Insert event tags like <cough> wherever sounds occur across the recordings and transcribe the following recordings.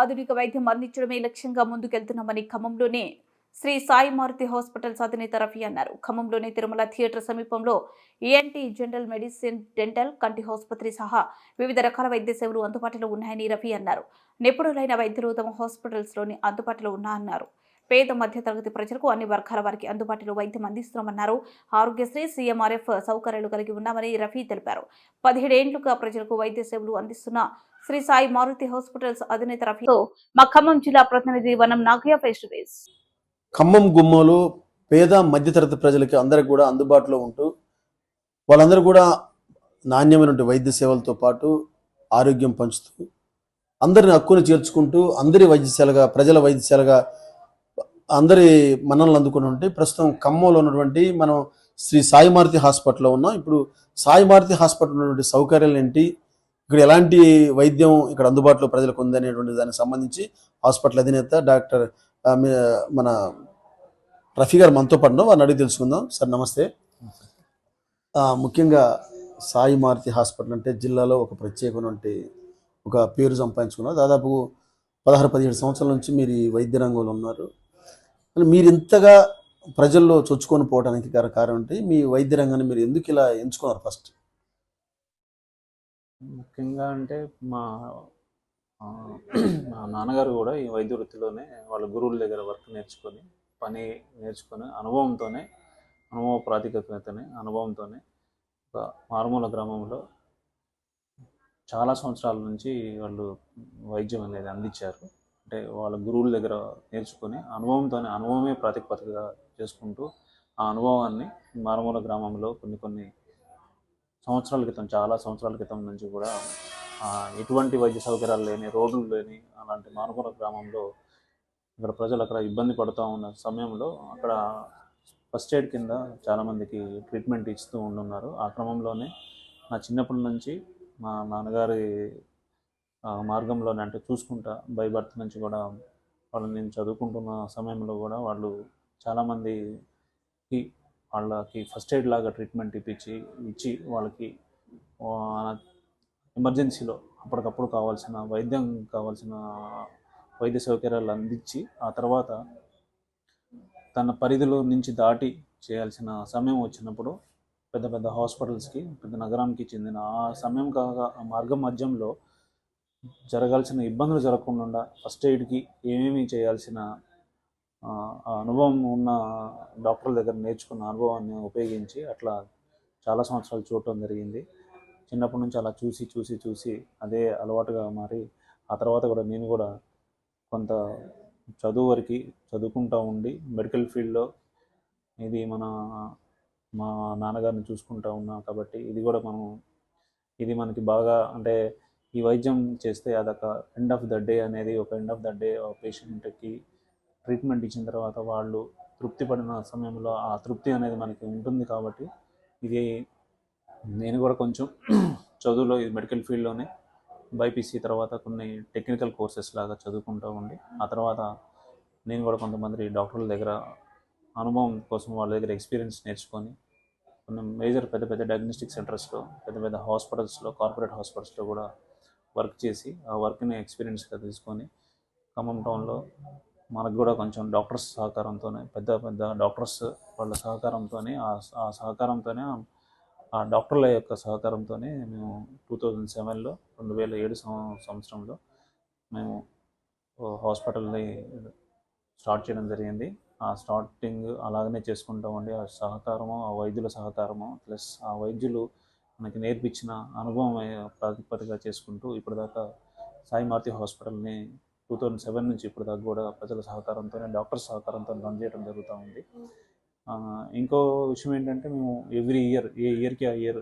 ఆధునిక వైద్యం అందించడమే లక్ష్యంగా ముందుకెళ్తున్నామని ఖమ్మంలోనే శ్రీ సాయి మారుతి హాస్పిటల్స్ అధినేత రఫీ అన్నారు. ఖమ్మంలోని తిరుమల థియేటర్ సమీపంలో ఈఎన్టీ జనరల్ మెడిసిన్ డెంటల్ కంటి ఆసుపత్రి సహా వివిధ రకాల వైద్య సేవలు అందుబాటులో ఉన్నాయని రఫీ అన్నారు. నిపుణులైన వైద్యులు తమ హాస్పిటల్స్లోని అందుబాటులో ఉన్నారన్నారు పేద మధ్యతరగతి ప్రజలకు అన్ని వర్గాల వారికి అందుబాటులో వైద్యం అందిస్తున్నామన్నారు. ఆరోగ్యశ్రీ సీఎంఆర్ఎఫ్ సౌకర్యాలు కలిగి ఉన్నామని రఫీ తెలిపారు. పదిహేడేండ్లుగా ప్రజలకు వైద్య సేవలు అందిస్తున్న శ్రీ సాయి మారుతి హాస్పిటల్స్ అధినేత రఫీతో మా ఖమ్మం జిల్లా ప్రతినిధి Vanam Nagayya face to face Khammam గుమ్మలో పేద మధ్యతరగతి ప్రజలకి అందరికి కూడా అందుబాటులో ఉంటూ వాళ్ళందరూ కూడా నాణ్యమైనటువంటి వైద్య సేవలతో పాటు ఆరోగ్యం పంచుతూ అందరిని హక్కును చేర్చుకుంటూ అందరి వైద్యశాలగా ప్రజల వైద్యశాలగా అందరి మనల్ని అందుకుని ఉంటే ప్రస్తుతం ఖమ్మంలో ఉన్నటువంటి మనం శ్రీ సాయి మారుతి హాస్పిటల్లో ఉన్నాం. ఇప్పుడు సాయి మారుతి హాస్పిటల్ ఉన్నటువంటి సౌకర్యాలు ఏంటి? ఇక్కడ ఎలాంటి వైద్యం ఇక్కడ అందుబాటులో ప్రజలకు ఉందనేటువంటి దానికి సంబంధించి హాస్పిటల్ అధినేత డాక్టర్ మన రఫీ గారు మనతో పాటు వారిని అడిగి తెలుసుకుందాం. సార్ నమస్తే. ముఖ్యంగా సాయి మారుతి హాస్పిటల్ అంటే జిల్లాలో ఒక ప్రత్యేకమైనటువంటి ఒక పేరు సంపాదించుకున్నారు. దాదాపు పదహారు పదిహేడు సంవత్సరాల నుంచి మీరు ఈ వైద్య రంగంలో ఉన్నారు. మీరు ఇంతగా ప్రజల్లో చొచ్చుకొని పోవడానికి గల కారణం ఏంటి? మీ వైద్య రంగాన్ని మీరు ఎందుకు ఇలా ఎంచుకున్నారు ఫస్ట్? ముఖ్యంగా అంటే మా ఆ, <clears throat> మా నాన్నగారు కూడా ఈ వైద్య వృత్తిలోనే వాళ్ళ గురువుల దగ్గర వర్క్ నేర్చుకొని పని నేర్చుకొని అనుభవంతోనే అనుభవ ప్రాతిపదికతనే అనుభవంతోనే ఒక మారుమూల గ్రామంలో చాలా సంవత్సరాల నుంచి వాళ్ళు వైద్యం అనేది అందించారు. అంటే వాళ్ళ గురువుల దగ్గర నేర్చుకొని అనుభవంతోనే అనుభవమే ప్రాతిపదికగా చేసుకుంటూ ఆ అనుభవాన్ని మారుమూల గ్రామంలో కొన్ని కొన్ని సంవత్సరాల క్రితం చాలా సంవత్సరాల క్రితం నుంచి కూడా ఎటువంటి వైద్య సౌకర్యాలు లేని రోడ్లు లేని అలాంటి మానుకొండ గ్రామంలో ఇక్కడ ప్రజలు అక్కడ ఇబ్బంది పడుతూ ఉన్న సమయంలో అక్కడ ఫస్ట్ ఎయిడ్ కింద చాలామందికి ట్రీట్మెంట్ ఇస్తూ ఉండున్నారు. ఆ క్రమంలోనే నా చిన్నప్పటి నుంచి మా నాన్నగారి మార్గంలోనే అంటే చూసుకుంటా బై బర్త్ నుంచి కూడా వాళ్ళు నేను చదువుకుంటున్న సమయంలో కూడా వాళ్ళు చాలామందికి వాళ్ళకి ఫస్ట్ ఎయిడ్ లాగా ట్రీట్మెంట్ ఇప్పించి ఇచ్చి వాళ్ళకి ఎమర్జెన్సీలో అప్పటికప్పుడు కావాల్సిన వైద్యం కావాల్సిన వైద్య సౌకర్యాలు అందించి ఆ తర్వాత తన పరిధిలో నుంచి దాటి చేయాల్సిన సమయం వచ్చినప్పుడు పెద్ద పెద్ద హాస్పిటల్స్కి పెద్ద నగరానికి చెందిన ఆ సమయం కాగా ఆ మార్గం మధ్యంలో జరగాల్సిన ఇబ్బందులు జరగకుండా ఫస్ట్ ఎయిడ్కి ఏమేమి చేయాల్సిన ఆ, అనుభవం ఉన్న డాక్టర్ల దగ్గర నేర్చుకున్న అనుభవాన్ని ఉపయోగించి అట్లా చాలా సంవత్సరాలు చూడటం జరిగింది. చిన్నప్పటి నుంచి అలా చూసి చూసి చూసి అదే అలవాటుగా మారి ఆ తర్వాత కూడా నేను కూడా కొంత చదువు వరకు చదువుకుంటూ ఉండి మెడికల్ ఫీల్డ్లో ఇది మన మా నాన్నగారిని చూసుకుంటూ ఉన్నా కాబట్టి ఇది కూడా మనం ఇది మనకి బాగా అంటే ఈ వైద్యం చేస్తే అదొక ఎండ్ ఆఫ్ ద డే అనేది ఒక ఎండ్ ఆఫ్ ద డే పేషెంట్కి ట్రీట్మెంట్ ఇచ్చిన తర్వాత వాళ్ళు తృప్తి పడిన సమయంలో ఆ తృప్తి అనేది మనకి ఉంటుంది కాబట్టి ఇది నేను కూడా కొంచెం <clears throat> చదువులో ఇది మెడికల్ ఫీల్డ్లోనే బైపీసీ తర్వాత కొన్ని టెక్నికల్ కోర్సెస్ లాగా చదువుకుంటూ ఉండి ఆ తర్వాత నేను కూడా కొంతమంది డాక్టర్ల దగ్గర అనుభవం కోసం వాళ్ళ దగ్గర ఎక్స్పీరియన్స్ నేర్చుకొని కొన్ని మేజర్ పెద్ద పెద్ద డయాగ్నోస్టిక్ సెంటర్స్లో పెద్ద పెద్ద హాస్పిటల్స్లో కార్పొరేట్ హాస్పిటల్స్లో కూడా వర్క్ చేసి ఆ వర్క్ని ఎక్స్పీరియన్స్గా తీసుకొని ఖమ్మం టౌన్లో మనకు కూడా కొంచెం డాక్టర్స్ సహకారంతోనే పెద్ద పెద్ద డాక్టర్స్ వాళ్ళ సహకారంతోనే ఆ సహకారంతోనే ఆ డాక్టర్ల యొక్క సహకారంతోనే మేము టూ థౌజండ్ సెవెన్లో రెండు వేల ఏడు సంవత్సరంలో మేము హాస్పిటల్ని స్టార్ట్ చేయడం జరిగింది. ఆ స్టార్టింగ్ అలాగనే చేసుకుంటాం ఉండి ఆ సహకారము ఆ వైద్యుల సహకారము ప్లస్ ఆ వైద్యులు మనకి నేర్పించిన అనుభవం ప్రాతిపదికగా చేసుకుంటూ ఇప్పటిదాకా సాయి మారుతి హాస్పిటల్ని టూ థౌజండ్ సెవెన్ నుంచి ఇప్పుడు దాకా కూడా ప్రజల సహకారంతోనే డాక్టర్ సహకారంతో రన్ చేయడం జరుగుతూ ఉంది. ఇంకో విషయం ఏంటంటే మేము ఎవ్రీ ఇయర్ ఏ ఇయర్కి ఆ ఇయర్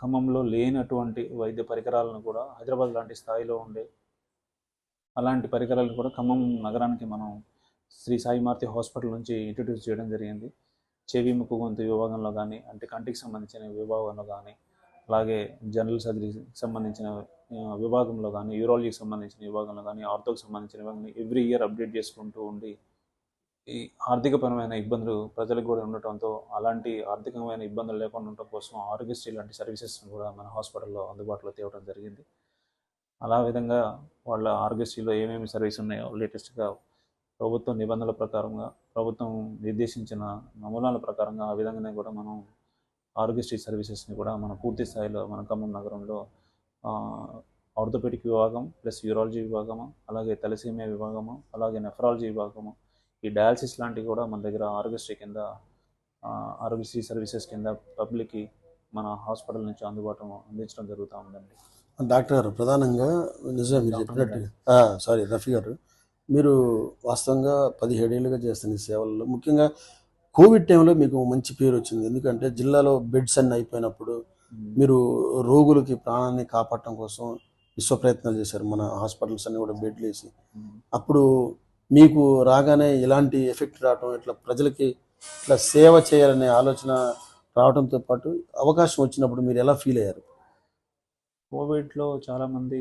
ఖమ్మంలో లేనటువంటి వైద్య పరికరాలను కూడా హైదరాబాద్ లాంటి స్థాయిలో ఉండే అలాంటి పరికరాలను కూడా ఖమ్మం నగరానికి మనం శ్రీ సాయి మారుతి హాస్పిటల్ నుంచి ఇంట్రడ్యూస్ చేయడం జరిగింది. చెవి ముక్కు గొంతు విభాగంలో కానీ అంటే కంటికి సంబంధించిన విభాగంలో కానీ అలాగే జనరల్ సర్జరీకి సంబంధించిన విభాగంలో కానీ యూరాలజీకి సంబంధించిన విభాగంలో కానీ ఆర్థోకి సంబంధించిన విభాగంలో ఎవ్రీ ఇయర్ అప్డేట్ చేసుకుంటూ ఉండి ఈ ఆర్థికపరమైన ఇబ్బందులు ప్రజలకు కూడా ఉండటంతో అలాంటి ఆర్థికమైన ఇబ్బందులు లేకుండా ఉండటం కోసం ఆరోగ్యశ్రీ లాంటి సర్వీసెస్ని కూడా మన హాస్పిటల్లో అందుబాటులో తేవడం జరిగింది. అలా విధంగా వాళ్ళ ఆరోగ్యశ్రీలో ఏమేమి సర్వీస్ ఉన్నాయో లేటెస్ట్గా ప్రభుత్వ నిబంధనల ప్రకారంగా ప్రభుత్వం నిర్దేశించిన నమూనాల ప్రకారంగా ఆ విధంగానే కూడా మనం ఆరోగ్యశ్రీ సర్వీసెస్ని కూడా మన పూర్తి స్థాయిలో మన ఖమ్మం నగరంలో ఆర్థోపెడిక్ విభాగం ప్లస్ యూరాలజీ విభాగము అలాగే తలసీమియా విభాగము అలాగే నెఫ్రాలజీ విభాగము ఈ డయాలసిస్ లాంటివి కూడా మన దగ్గర ఆరోగ్యశ్రీ కింద ఆరోగ్యశ్రీ సర్వీసెస్ కింద పబ్లిక్కి మన హాస్పిటల్ నుంచి అందుబాటు అందించడం జరుగుతూ ఉందండి. డాక్టర్ గారు ప్రధానంగా నిజమే మీరు చెప్పినట్టు సారీ రఫీ గారు మీరు వాస్తవంగా పదిహేడేళ్ళుగా చేస్తున్న సేవల్లో ముఖ్యంగా కోవిడ్ టైంలో మీకు మంచి పేరు వచ్చింది. ఎందుకంటే జిల్లాలో బెడ్స్ అన్ని అయిపోయినప్పుడు మీరు రోగులకి ప్రాణాన్ని కాపాడటం కోసం విశ్వ ప్రయత్నాలు చేశారు. మన హాస్పిటల్స్ అన్ని కూడా బెడ్లు వేసి. అప్పుడు మీకు రాగానే ఇలాంటి ఎఫెక్ట్ రావటం ఇట్లా ప్రజలకి ఇట్లా సేవ చేయాలనే ఆలోచన రావడంతో పాటు అవకాశం వచ్చినప్పుడు మీరు ఎలా ఫీల్ అయ్యారు? కోవిడ్లో చాలామంది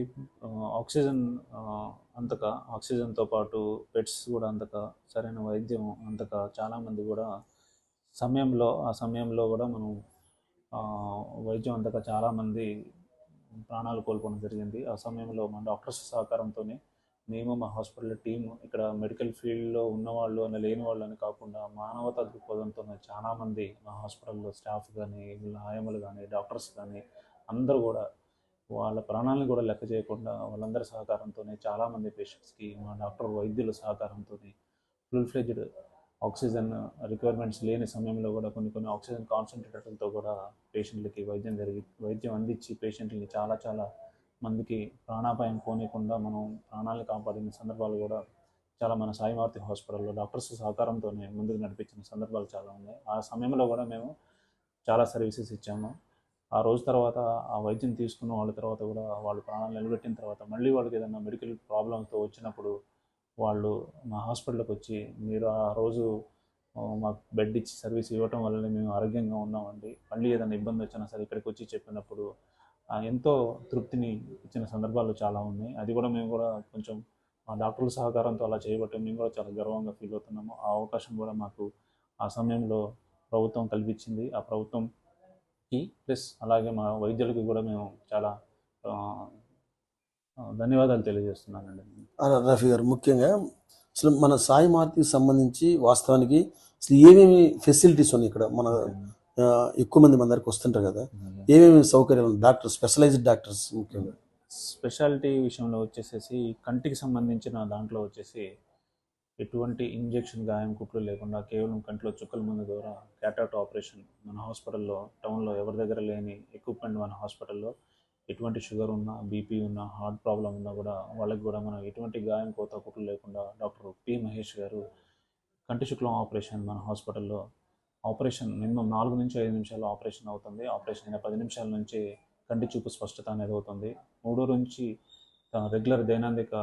ఆక్సిజన్ అంతక అందక ఆక్సిజన్తో పాటు బెడ్స్ కూడా అందక సరైన వైద్యం అందక చాలామంది కూడా సమయంలో ఆ సమయంలో కూడా మనం వైద్యం అందక చాలామంది ప్రాణాలు కోల్పోవడం జరిగింది. ఆ సమయంలో మన డాక్టర్స్ సహకారంతోనే మేము మా హాస్పిటల్ టీము ఇక్కడ మెడికల్ ఫీల్డ్లో ఉన్నవాళ్ళు అని లేని వాళ్ళు అని కాకుండా మానవతా దృక్పథంతో చాలామంది మా హాస్పిటల్లో స్టాఫ్ కానీ ఆయమ్మలు కానీ డాక్టర్స్ కానీ అందరూ కూడా వాళ్ళ ప్రాణాలను కూడా లెక్క చేయకుండా వాళ్ళందరి సహకారంతోనే చాలామంది పేషెంట్స్కి మా డాక్టర్ వైద్యుల సహకారంతో ఫుల్ ఫ్లెజ్డ్ ఆక్సిజన్ రిక్వైర్మెంట్స్ లేని సమయంలో కూడా కొన్ని కొన్ని ఆక్సిజన్ కాన్సన్ట్రేటర్లతో కూడా పేషెంట్లకి వైద్యం జరిగి వైద్యం అందించి పేషెంట్లకి చాలా చాలా మందికి ప్రాణాపాయం పోనీయకుండా మనం ప్రాణాలను కాపాడిన సందర్భాలు కూడా చాలా మన సాయిమారుతి హాస్పిటల్లో డాక్టర్స్ సహకారంతోనే ముందుకు నడిపించిన సందర్భాలు చాలా ఉన్నాయి. ఆ సమయంలో కూడా మేము చాలా సర్వీసెస్ ఇచ్చాము. ఆ రోజు తర్వాత ఆ వైద్యం తీసుకున్న వాళ్ళ తర్వాత కూడా వాళ్ళు ప్రాణాలు నిలబెట్టిన తర్వాత మళ్ళీ వాళ్ళకి ఏదైనా మెడికల్ ప్రాబ్లమ్తో వచ్చినప్పుడు వాళ్ళు మా హాస్పిటల్కి వచ్చి మీరు ఆ రోజు మాకు బెడ్ ఇచ్చి సర్వీస్ ఇవ్వటం వల్లనే మేము ఆరోగ్యంగా ఉన్నామండి. మళ్ళీ ఏదైనా ఇబ్బంది వచ్చినా సరే ఇక్కడికి వచ్చి చెప్పినప్పుడు ఎంతో తృప్తిని ఇచ్చిన సందర్భాలు చాలా ఉన్నాయి. అది కూడా మేము కూడా కొంచెం మా డాక్టర్ల సహకారంతో అలా చేయబట్టి మేము కూడా చాలా గర్వంగా ఫీల్ అవుతున్నాము. ఆ అవకాశం కూడా మాకు ఆ సమయంలో ప్రభుత్వం కల్పించింది. ఆ ప్రభుత్వం ప్రభుత్వంకి ప్లస్ అలాగే మా వైద్యులకి కూడా మేము చాలా ధన్యవాదాలు తెలియజేస్తున్నానండి. రఫీ గారు ముఖ్యంగా అసలు మన సాయి మారుతికి సంబంధించి వాస్తవానికి అసలు ఏమేమి ఫెసిలిటీస్ ఉన్నాయి ఇక్కడ? మన ఎక్కువ మంది మన దగ్గరికి వస్తుంటారు కదా ఏమేమి సౌకర్యాలు డాక్టర్ స్పెషలైజ్డ్ డాక్టర్స్ ముఖ్యంగా. స్పెషాలిటీ విషయంలో వచ్చేసేసి కంటికి సంబంధించిన దాంట్లో వచ్చేసి ఎటువంటి ఇంజెక్షన్ గాయం కుట్లు లేకుండా కేవలం కంటిలో చుక్కల మందు ద్వారా క్యాటాట్ ఆపరేషన్ మన హాస్పిటల్లో టౌన్లో ఎవరి దగ్గర లేని ఎక్విప్మెంట్ మన హాస్పిటల్లో ఎటువంటి షుగర్ ఉన్నా బీపీ ఉన్నా హార్ట్ ప్రాబ్లం ఉన్నా కూడా వాళ్ళకి కూడా మనం ఎటువంటి గాయం కోత కుట్లు లేకుండా డాక్టర్ పి మహేష్ గారు కంటి శుక్లం ఆపరేషన్ మన హాస్పిటల్లో ఆపరేషన్ మినిమం నాలుగు నుంచి ఐదు నిమిషాలు ఆపరేషన్ అవుతుంది. ఆపరేషన్ అయిన పది నిమిషాల నుంచి కంటి చూపు స్పష్టత అనేది అవుతుంది. మూడో నుంచి రెగ్యులర్ దైనందిక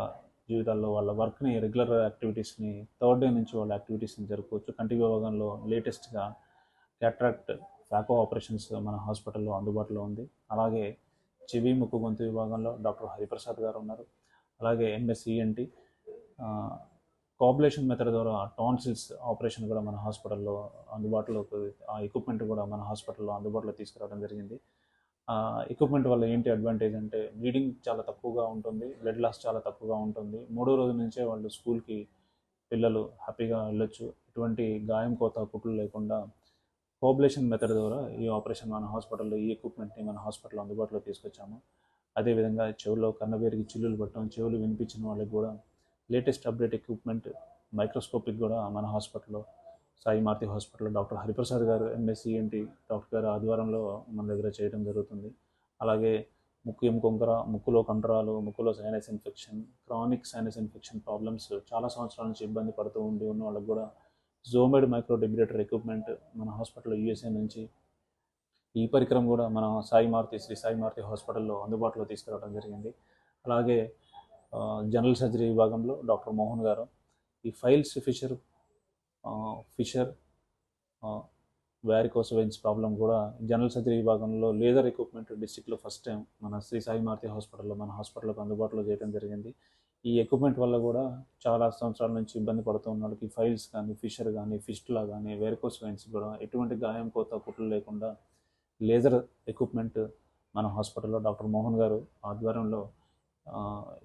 జీవితాల్లో వాళ్ళ వర్క్ని రెగ్యులర్ యాక్టివిటీస్ని థర్డ్ డే నుంచి వాళ్ళ యాక్టివిటీస్ని జరుపుకోవచ్చు. కంటి విభాగంలో లేటెస్ట్గా క్యాట్రాక్ట్ ఫ్యాకో ఆపరేషన్స్ మన హాస్పిటల్లో అందుబాటులో ఉంది. అలాగే చెవి ముక్కు గొంతు విభాగంలో డాక్టర్ హరిప్రసాద్ గారు ఉన్నారు. అలాగే ఎంఎస్ఈఎన్టీ కాపులేషన్ మెథడ్ ద్వారా టాన్సిల్స్ ఆపరేషన్ కూడా మన హాస్పిటల్లో అందుబాటులో ఆ ఎక్విప్మెంట్ కూడా మన హాస్పిటల్లో అందుబాటులో తీసుకురావడం జరిగింది. ఎక్విప్మెంట్ వల్ల ఏంటి అడ్వాంటేజ్ అంటే బ్లీడింగ్ చాలా తక్కువగా ఉంటుంది బ్లడ్ లాస్ చాలా తక్కువగా ఉంటుంది. మూడో రోజు నుంచే వాళ్ళు స్కూల్కి పిల్లలు హ్యాపీగా వెళ్ళొచ్చు. ఎటువంటి గాయం కోత కుట్లు లేకుండా కోబులేషన్ మెథడ్ ద్వారా ఈ ఆపరేషన్ మన హాస్పిటల్లో ఈ ఎక్విప్మెంట్ని మన హాస్పిటల్లో అందుబాటులో తీసుకొచ్చాము. అదేవిధంగా చెవుల్లో కన్నబేరికి చిల్లులు పట్టడం చెవులు వినిపించిన వాళ్ళకి కూడా లేటెస్ట్ అప్డేట్ ఎక్విప్మెంట్ మైక్రోస్కోపిక్ కూడా మన హాస్పిటల్లో సాయి మారుతి హాస్పిటల్లో డాక్టర్ హరిప్రసాద్ గారు ఎంఎస్సిఎన్టీ డాక్టర్ గారు ఆధ్వర్యంలో మన దగ్గర చేయడం జరుగుతుంది. అలాగే ముక్కు ఎముకొంకర ముక్కులో కండరాలు ముక్కులో sinus infection chronic sinus infection problems చాలా సంవత్సరాల నుంచి ఇబ్బంది పడుతూ ఉండి ఉన్న వాళ్ళకి కూడా జోమెడ్ మైక్రో డెబ్యులేటర్ ఎక్విప్మెంట్ మన హాస్పిటల్లో యూఎస్ఏ నుంచి ఈ పరికరం కూడా మన సాయి మారుతి శ్రీ సాయి మారుతి హాస్పిటల్లో అందుబాటులో తీసుకురావడం జరిగింది. అలాగే జనరల్ సర్జరీ విభాగంలో డాక్టర్ మోహన్ గారు ఈ piles fissure fissure varicose veins problem కూడా జనరల్ సర్జరీ విభాగంలో లేజర్ ఎక్విప్మెంట్ డిస్టిక్లో ఫస్ట్ టైం మన శ్రీ సాయి మారుతి హాస్పిటల్లో మన హాస్పిటల్కి అందుబాటులో చేయడం జరిగింది. ఈ ఎక్విప్మెంట్ వల్ల కూడా చాలా సంవత్సరాల నుంచి ఇబ్బంది పడుతూ ఉన్న ఈ ఫైల్స్ కానీ ఫిషర్ కానీ ఫిస్టులా కానీ వేరికోస్ వెయిన్స్ కూడా ఎటువంటి గాయం కోత కుట్లు లేకుండా లేజర్ ఎక్విప్మెంట్ మన హాస్పిటల్లో డాక్టర్ మోహన్ గారు ఆధ్వర్యంలో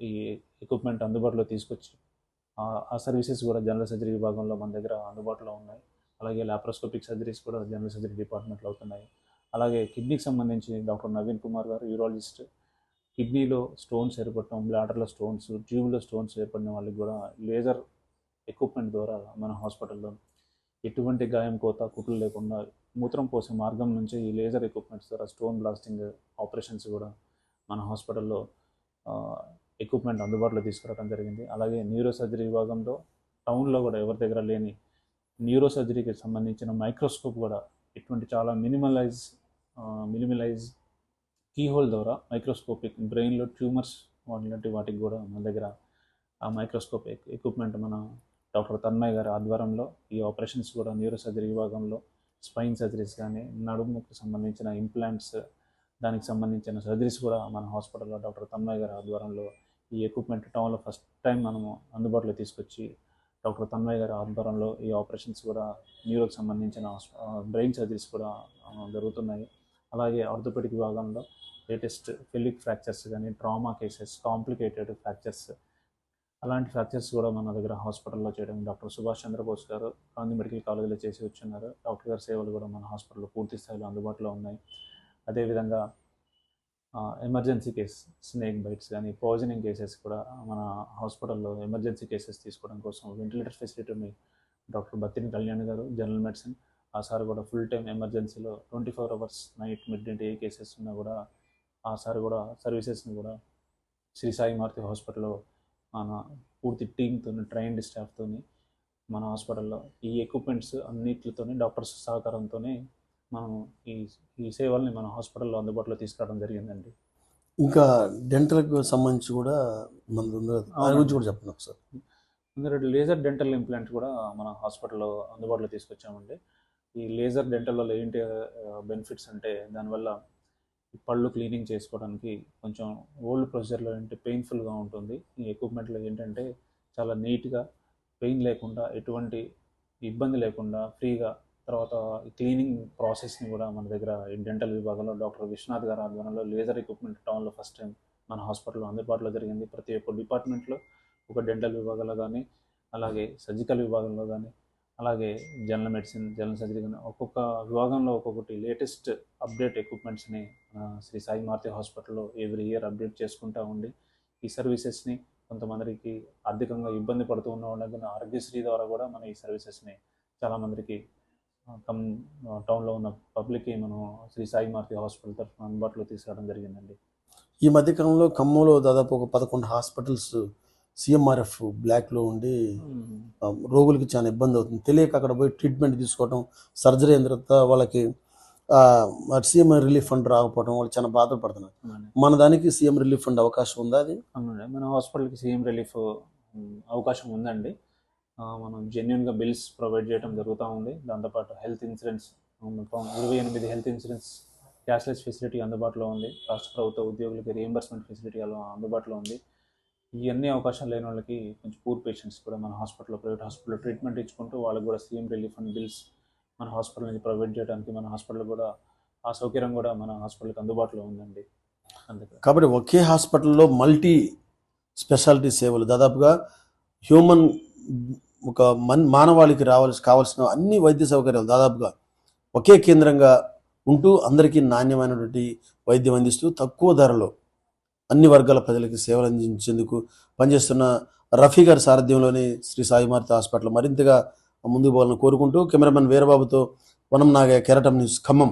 ఈ ఎక్విప్మెంట్ అందుబాటులో తీసుకొచ్చి ఆ- సర్వీసెస్ కూడా జనరల్ సర్జరీ విభాగంలో మన దగ్గర అందుబాటులో ఉన్నాయి. అలాగే లాప్రోస్కోపిక్ సర్జరీస్ కూడా జనరల్ సర్జరీ డిపార్ట్మెంట్లో అవుతున్నాయి. అలాగే కిడ్నీకి సంబంధించి డాక్టర్ నవీన్ కుమార్ గారు యూరాలజిస్ట్ కిడ్నీలో స్టోన్స్ ఏర్పడటం బ్లాడర్లో స్టోన్స్ ట్యూబ్లో స్టోన్స్ ఏర్పడిన వాళ్ళకి కూడా లేజర్ ఎక్విప్మెంట్ ద్వారా మన హాస్పిటల్లో ఎటువంటి గాయం కోత కుట్లు లేకుండా మూత్రం పోసే మార్గం నుంచే ఈ లేజర్ ఎక్విప్మెంట్స్ ద్వారా స్టోన్ బ్లాస్టింగ్ ఆపరేషన్స్ కూడా మన హాస్పిటల్లో ఎక్విప్మెంట్ అందుబాటులో తీసుకురావడం జరిగింది. అలాగే న్యూరో సర్జరీ విభాగంలో టౌన్లో కూడా ఎవరి దగ్గర లేని న్యూరో సర్జరీకి సంబంధించిన మైక్రోస్కోప్ కూడా ఇటువంటి చాలా మినిమలైజ్ మినిమలైజ్ కీహోల్ ద్వారా మైక్రోస్కోపిక్ బ్రెయిన్లో ట్యూమర్స్ వాటి వాటికి కూడా మన దగ్గర ఆ మైక్రోస్కోప్ ఎక్విప్మెంట్ మన డాక్టర్ తన్మయ్ గారి ఆధ్వర్యంలో ఈ ఆపరేషన్స్ కూడా న్యూరో సర్జరీ విభాగంలో స్పైన్ సర్జరీస్ కానీ నడుముకు సంబంధించిన ఇంప్లాంట్స్ దానికి సంబంధించిన సర్జరీస్ కూడా మన హాస్పిటల్లో డాక్టర్ తన్మయ్ గారి ఆధ్వర్యంలో ఈ ఎక్విప్మెంట్ టౌన్లో ఫస్ట్ టైం మనము అందుబాటులో తీసుకొచ్చి డాక్టర్ తన్మయ్య గారి ఆధ్వర్యంలో ఈ ఆపరేషన్స్ కూడా న్యూరోకి సంబంధించిన బ్రెయిన్ సర్జరీస్ కూడా జరుగుతున్నాయి. అలాగే ఆర్థోపెడిక్ విభాగంలో లేటెస్ట్ ఫెలిక్ ఫ్రాక్చర్స్ కానీ ట్రామా కేసెస్ కాంప్లికేటెడ్ ఫ్రాక్చర్స్ అలాంటి ఫ్రాక్చర్స్ కూడా మన దగ్గర హాస్పిటల్లో చేయడం డాక్టర్ సుభాష్ చంద్రబోస్ గారు గాంధీ మెడికల్ కాలేజీలో చేసి వచ్చున్నారు డాక్టర్ గారి సేవలు కూడా మన హాస్పిటల్లో పూర్తి స్థాయిలో అందుబాటులో ఉన్నాయి. అదేవిధంగా ఎమర్జెన్సీ కేస్ స్నేక్ బైట్స్ కానీ పాయిజనింగ్ కేసెస్ కూడా మన హాస్పిటల్లో ఎమర్జెన్సీ కేసెస్ తీసుకోవడం కోసం ventilator ఫెసిలిటీని doctor Battini Kalyan garu general medicine ఆ సార్ కూడా ఫుల్ టైం ఎమర్జెన్సీలో twenty four hours night mid night ఏ కేసెస్ ఉన్నా కూడా ఆ సార్ కూడా సర్వీసెస్ని కూడా శ్రీ సాయి మారుతి హాస్పిటల్లో మన పూర్తి టీంతో ట్రైన్డ్ స్టాఫ్తో మన హాస్పిటల్లో ఈ ఎక్విప్మెంట్స్ అన్నిటితోనే డాక్టర్స్ సహకారంతోనే మనం ఈ ఈ సేవల్ని మన హాస్పిటల్లో అందుబాటులో తీసుకురావడం జరిగిందండి. ఇంకా డెంటల్కి సంబంధించి కూడా మన. దాని గురించి కూడా చెప్పండి ఒకసారి. ఇంకొకటి లేజర్ డెంటల్ ఇంప్లాంట్ కూడా మన హాస్పిటల్లో అందుబాటులో తీసుకొచ్చామండి. ఈ లేజర్ డెంటల్ వల్ల ఏంటి బెనిఫిట్స్ అంటే దానివల్ల పళ్ళు క్లీనింగ్ చేసుకోవడానికి కొంచెం ఓల్డ్ ప్రొసీజర్లో ఏంటి పెయిన్ఫుల్గా ఉంటుంది. ఈ ఎక్విప్మెంట్లో ఏంటంటే చాలా నీట్గా పెయిన్ లేకుండా ఎటువంటి ఇబ్బంది లేకుండా ఫ్రీగా తర్వాత క్లీనింగ్ ప్రాసెస్ని కూడా మన దగ్గర డెంటల్ విభాగంలో డాక్టర్ విశ్వనాథ్ గారి ఆధ్వర్యంలో లేజర్ ఎక్విప్మెంట్ టౌన్లో ఫస్ట్ టైం మన హాస్పిటల్లో అందుబాటులో జరిగింది. ప్రతి ఒక్క డిపార్ట్మెంట్లో ఒక డెంటల్ విభాగంలో కానీ అలాగే సర్జికల్ విభాగంలో కానీ అలాగే జనరల్ మెడిసిన్ జనరల్ సర్జరీ కానీ ఒక్కొక్క విభాగంలో ఒక్కొక్కటి లేటెస్ట్ అప్డేట్ ఎక్విప్మెంట్స్ని శ్రీ సాయి మారుతి హాస్పిటల్లో ఎవ్రీ ఇయర్ అప్డేట్ చేసుకుంటూ ఉండి ఈ సర్వీసెస్ని కొంతమందికి ఆర్థికంగా ఇబ్బంది పడుతూ ఉన్న వాళ్ళకి ఆరోగ్యశ్రీ ద్వారా కూడా మన ఈ సర్వీసెస్ని చాలామందికి కమ్ టౌన్లో ఉన్న పబ్లిక్కి మనం శ్రీ సాయి మారుతి హాస్పిటల్ తరఫున అందుబాటులో తీసుకురావడం జరిగిందండి. ఈ మధ్యకాలంలో ఖమ్మంలో దాదాపు ఒక పదకొండు హాస్పిటల్స్ సిఎంఆర్ఎఫ్ బ్లాక్లో ఉండి రోగులకి చాలా ఇబ్బంది అవుతుంది. తెలియక అక్కడ పోయి ట్రీట్మెంట్ తీసుకోవడం సర్జరీ అయిన తర్వాత వాళ్ళకి సీఎం రిలీఫ్ ఫండ్ రాకపోవడం వాళ్ళు చాలా బాధపడుతున్నారు. మన దానికి సీఎం రిలీఫ్ ఫండ్ అవకాశం ఉందా అది? అవునండి. మన హాస్పిటల్కి సీఎం రిలీఫ్ అవకాశం ఉందండి. మనం జెన్యున్గా బిల్స్ ప్రొవైడ్ చేయడం జరుగుతూ ఉంది. దాంతోపాటు హెల్త్ ఇన్సూరెన్స్ మొత్తం ఇరవై ఎనిమిది హెల్త్ ఇన్సూరెన్స్ క్యాష్లెస్ ఫెసిలిటీ అందుబాటులో ఉంది. రాష్ట్ర ప్రభుత్వ ఉద్యోగులకి రియంబర్స్మెంట్ ఫెసిలిటీ అలా అందుబాటులో ఉంది. ఇవన్నీ అవకాశాలు లేని వాళ్ళకి కొంచెం పూర్ పేషెంట్స్ కూడా మన హాస్పిటల్లో ప్రైవేట్ హాస్పిటల్లో ట్రీట్మెంట్ ఇచ్చుకుంటూ వాళ్ళకి కూడా సీఎం రిలీఫ్ అండ్ బిల్స్ మన హాస్పిటల్ నుంచి ప్రొవైడ్ చేయడానికి మన హాస్పిటల్ కూడా ఆ సౌకర్యం కూడా మన హాస్పిటల్కి అందుబాటులో ఉందండి. అందుకే కాబట్టి ఒకే హాస్పిటల్లో మల్టీ స్పెషాలిటీ సేవలు. దాదాపుగా హ్యూమన్ ఒక మన్ మానవాళికి రావాల్సి కావాల్సిన అన్ని వైద్య సౌకర్యాలు దాదాపుగా ఒకే కేంద్రంగా ఉంటూ అందరికీ నాణ్యమైనటువంటి వైద్యం అందిస్తూ తక్కువ ధరలో అన్ని వర్గాల ప్రజలకి సేవలు అందించేందుకు పనిచేస్తున్న రఫీ గారి సారథ్యంలోని శ్రీ సాయిమార్తి హాస్పిటల్ మరింతగా ముందుకు పోవాలని కోరుకుంటూ కెమెరామెన్ వీరబాబుతో వనం నాగయ్య కెరటం న్యూస్ ఖమ్మం.